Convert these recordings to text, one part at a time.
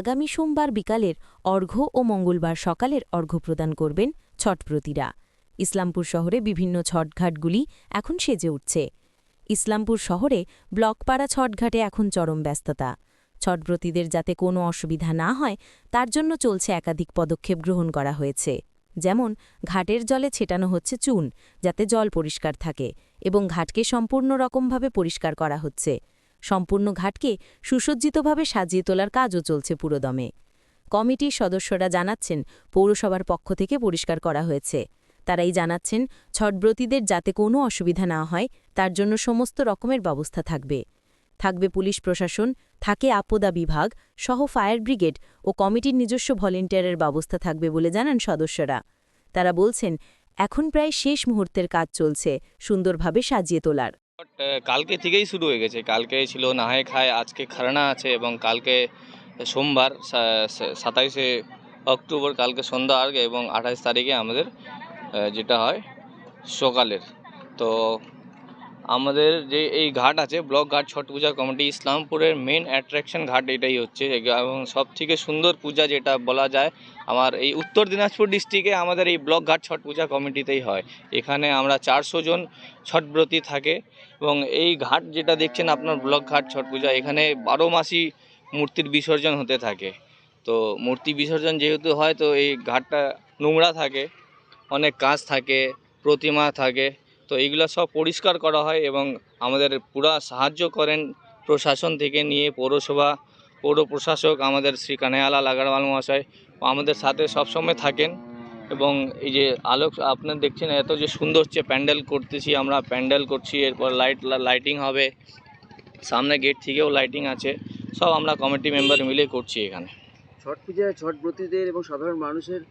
আগামী সোমবার বিকালের অর্ঘ্য ও মঙ্গলবার সকালের অর্ঘ্য প্রদান করবেন ছটপ্রতীরা। ইসলামপুর শহরে বিভিন্ন ছটঘাটগুলি এখন সেজে উঠছে। ইসলামপুর শহরে ব্লকপাড়া ছটঘাটে এখন চরম ব্যস্ততা। ছটব্রতীদের যাতে কোনো অসুবিধা না হয়, তার জন্য চলছে একাধিক পদক্ষেপ গ্রহণ করা হয়েছে। যেমন, ঘাটের জলে ছেটানো হচ্ছে চুন, যাতে জল পরিষ্কার থাকে এবং ঘাটকে সম্পূর্ণ রকমভাবে পরিষ্কার করা হচ্ছে। সম্পূর্ণ ঘাটকে সুসজ্জিতভাবে সাজিয়ে তোলার কাজও চলছে পুরোদমে। কমিটির সদস্যরা জানাচ্ছেন, পৌরসভার পক্ষ থেকে পরিষ্কার করা হয়েছে। তারাই জানাচ্ছেন, ছটব্রতীদের যাতে কোনো অসুবিধা না হয়, তার জন্য সমস্ত রকমের ব্যবস্থা থাকবে। থাকবে পুলিশ প্রশাসন, থাকে আপদা বিভাগ, সহ ফায়ার ব্রিগেড ও কমিটির নিজস্ব ভলেন্টিয়ারের ব্যবস্থা থাকবে বলে জানান সদস্যরা। তারা বলছেন, এখন প্রায় শেষ মুহূর্তের কাজ চলছে সুন্দরভাবে সাজিয়ে তোলার। কালকে থেকেই শুরু হয়ে গেছে। কালকে ছিল নাহায় খায়, আজকে খারনা আছে এবং কালকে সোমবার সাতাইশে অক্টোবর, কালকে সন্ধ্যা আগে এবং আঠাশ তারিখে আমাদের যেটা হয় সকালের। তো আমাদের যে এই ঘাট আছে, ব্লক ঘাট, ছট পূজা কমিটি, ইসলামপুরের মেন অ্যাট্রাকশন ঘাট এটাই হচ্ছে। এবং সব থেকে সুন্দর পূজা যেটা বলা যায়, আমার এই উত্তর দিনাজপুর ডিস্ট্রিক্টে আমাদের এই ব্লক ঘাট, ছট পূজা কমিটিতেই হয়। এখানে আমরা চারশো জন ছটব্রতী থাকে এবং এই ঘাট যেটা দেখছেন আপনার ব্লক ঘাট, ছট পূজা, এখানে বারো মাসই মূর্তির বিসর্জন হতে থাকে। তো মূর্তি বিসর্জন যেহেতু হয়, তো এই ঘাটটা নোংরা থাকে, অনেক কাজ থাকে, প্রতিমা থাকে। তো এইগুলো সব পরিষ্কার করা হয় এবং আমাদের পুরা সাহায্য করেন প্রশাসন থেকে নিয়ে পৌরসভা, পৌর প্রশাসক, আমাদের শ্রী কানায়ালাল আগারওয়াল মহাশয়, আমাদের সাথে সবসময় থাকেন এবং এই যে আলোক, আপনার দেখছেন এত যে সুন্দর হচ্ছে প্যান্ডেল করতেছি আমরা, প্যান্ডেল করছি, এরপর লাইট, লাইটিং হবে, সামনে গেট থেকেও লাইটিং আছে, সব আমরা কমিটি মেম্বার মিলে করছি এখানে। ছট পূজায়, ছট ব্রতীদের এবং সাধারণ মানুষের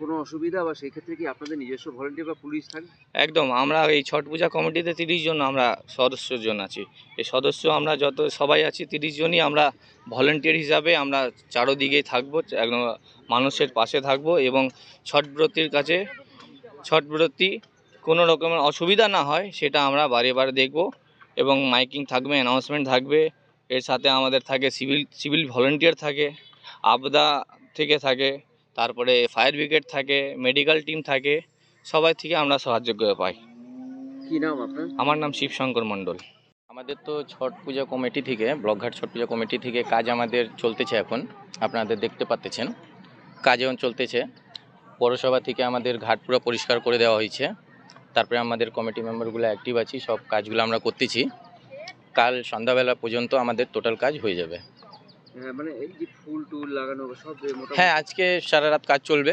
কোনো অসুবিধা বা সেই ক্ষেত্রে কি আপনাদের নিজস্ব ভলেন্টিয়ার বা পুলিশ থাকে একদম, আমরা এই ছট পূজা কমিটিতে তিরিশ জন আমরা সদস্য জন আছি। এই সদস্য আমরা যত, সবাই আছি তিরিশ জনই আমরা ভলেন্টিয়ার হিসাবে আমরা চারোদিকেই থাকব, একদম মানুষের পাশে থাকব এবং ছটব্রতীর কাছে ছটব্রতী কোনো রকমের অসুবিধা না হয়, সেটা আমরা বারে বারে দেখব এবং মাইকিং থাকবে অ্যানাউন্সমেন্ট থাকবে, এর সাথে আমাদের থাকে সিভিল সিভিল ভলেন্টিয়ার থাকে আপদা থেকে থাকে তারপরে ফায়ার ব্রিগেড থাকে মেডিকেল টিম থাকে সবাই থেকে আমরা সাহায্য করে পাই। কি নাম আপনার? আমার নাম শিবশঙ্কর মণ্ডল। আমাদের তো ছট পূজা কমিটি থেকে ব্লকঘাট ছট পূজা কমিটি থেকে কাজ আমাদের চলতেছে এখন। আপনাদের দেখতে পাচ্ছেন কাজ এখন চলতেছে। পৌরসভা থেকে আমাদের ঘাট পুরো পরিষ্কার করে দেওয়া হয়েছে। তারপরে আমাদের কমিটি মেম্বারগুলো অ্যাক্টিভ আছি সব কাজগুলো আমরা করতেছি। কাল সন্ধ্যাবেলা পর্যন্ত আমাদের টোটাল কাজ হয়ে যাবে। মানে এই যে ফুল টুল লাগানো সব হ্যাঁ আজকে সারা রাত কাজ চলবে।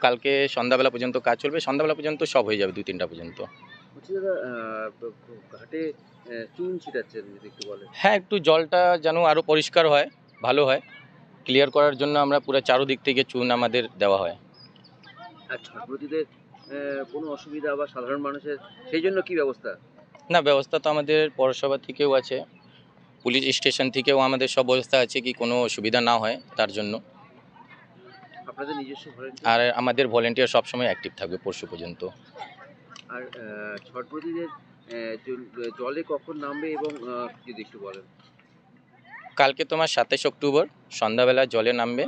কালকে সন্ধ্যাবেলা পর্যন্ত কাজ চলবে। সন্ধ্যাবেলা পর্যন্ত সব হয়ে যাবে দুই তিনটা পর্যন্ত ঘাটে চুন ছিটাচ্ছেন যদি একটু বলেন। হ্যাঁ একটু জলটা যেন আরও পরিষ্কার হয় ভালো হয়। ক্লিয়ার করার জন্য আমরা পুরো চারোদিক থেকে চুন আমাদের দেওয়া হয়। আর ছট কোনো অসুবিধা বা সাধারণ মানুষের সেই জন্য কি ব্যবস্থা? না ব্যবস্থা তো আমাদের পৌরসভা থেকেও আছে। পুলিশ স্টেশন থেকেও আমাদের সব ব্যবস্থা আছে কি কোনো অসুবিধা না হয় তার জন্য। আর আমাদের ভলেন্টিয়ার সবসময় অ্যাক্টিভ থাকবে পরশু পর্যন্ত। আর ছট ব্রতীদের জলে কখন নামবে এবং যদি একটু বলেন। কালকে তোমার সাতাশ অক্টোবর সন্ধ্যাবেলা জলে নামবে।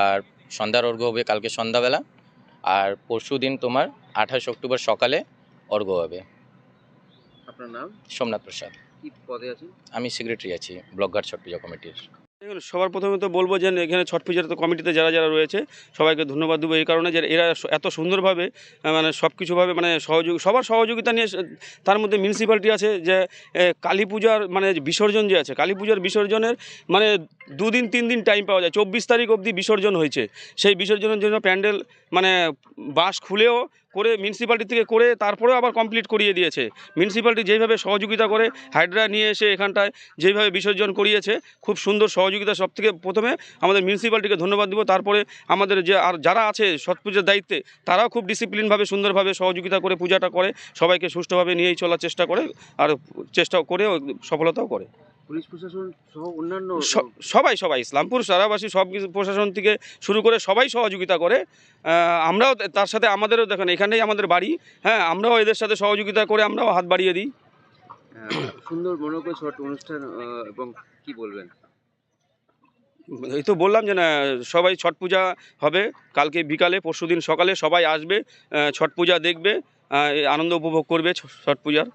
আর সন্ধ্যার অর্ঘ্য হবে কালকে সন্ধ্যাবেলা। আর পরশু দিন তোমার আঠাশ অক্টোবর সকালে অর্ঘ্য হবে। আপনার নাম? সোমনাথ প্রসাদ। কি পদে আছেন? আমি সেক্রেটারি আছি ব্লকঘাট ছট পূজা কমিটির। দেখুন সবার প্রথমে তো বলব যে এখানে ছট পূজার তো কমিটিতে যারা যারা রয়েছে সবাইকে ধন্যবাদ দেবো। এই কারণে যে এরা এত সুন্দরভাবে মানে সব কিছুভাবে মানে সহযোগ সবার সহযোগিতা নিয়ে তার মধ্যে মিউনিসিপ্যালিটি আছে যে কালী পূজার মানে বিসর্জন যে আছে কালী পূজার বিসর্জনের মানে দুদিন তিন দিন টাইম পাওয়া যায়। চব্বিশ তারিখ অবধি বিসর্জন হয়েছে। সেই বিসর্জনের জন্য প্যান্ডেল মানে বাস খুলেও করে মিউনিসিপ্যালিটি থেকে করে তারপরেও আবার কমপ্লিট করিয়ে দিয়েছে। মিউনিসিপ্যালিটি যেইভাবে সহযোগিতা করে হাইড্রা নিয়ে এসে এখানটায় যেইভাবে বিসর্জন করিয়েছে, খুব সুন্দর সহযোগিতা সব থেকে প্রথমে আমাদের মিউনিসিপ্যালিটিকে ধন্যবাদ দিব। তারপরে আমাদের যে আর যারা আছে ছট পুজোর দায়িত্বে, তারাও খুব ডিসিপ্লিনভাবে সুন্দরভাবে সহযোগিতা করে, পূজাটা করে, সবাইকে সুষ্ঠুভাবে নিয়েই চলার চেষ্টা করে, আর চেষ্টা করে সফলতাও করে। পুলিশ প্রশাসন সহ অন্যান্য সবাই সবাই ইসলামপুর সারাবাসী সব কিছু প্রশাসন থেকে শুরু করে সবাই সহযোগিতা করে। আমরাও তার সাথে আমাদেরও দেখেন এখানেই আমাদের বাড়ি। হ্যাঁ আমরাও এদের সাথে সহযোগিতা করে আমরাও হাত বাড়িয়ে দিই। সুন্দর মনোজ্ঞ ছট অনুষ্ঠান এবং কি বলবেন? এই তো বললাম যে না সবাই ছট পূজা হবে। কালকে বিকালে পরশুদিন সকালে সবাই আসবে ছট পূজা দেখবে আনন্দ উপভোগ করবে ছট পূজার।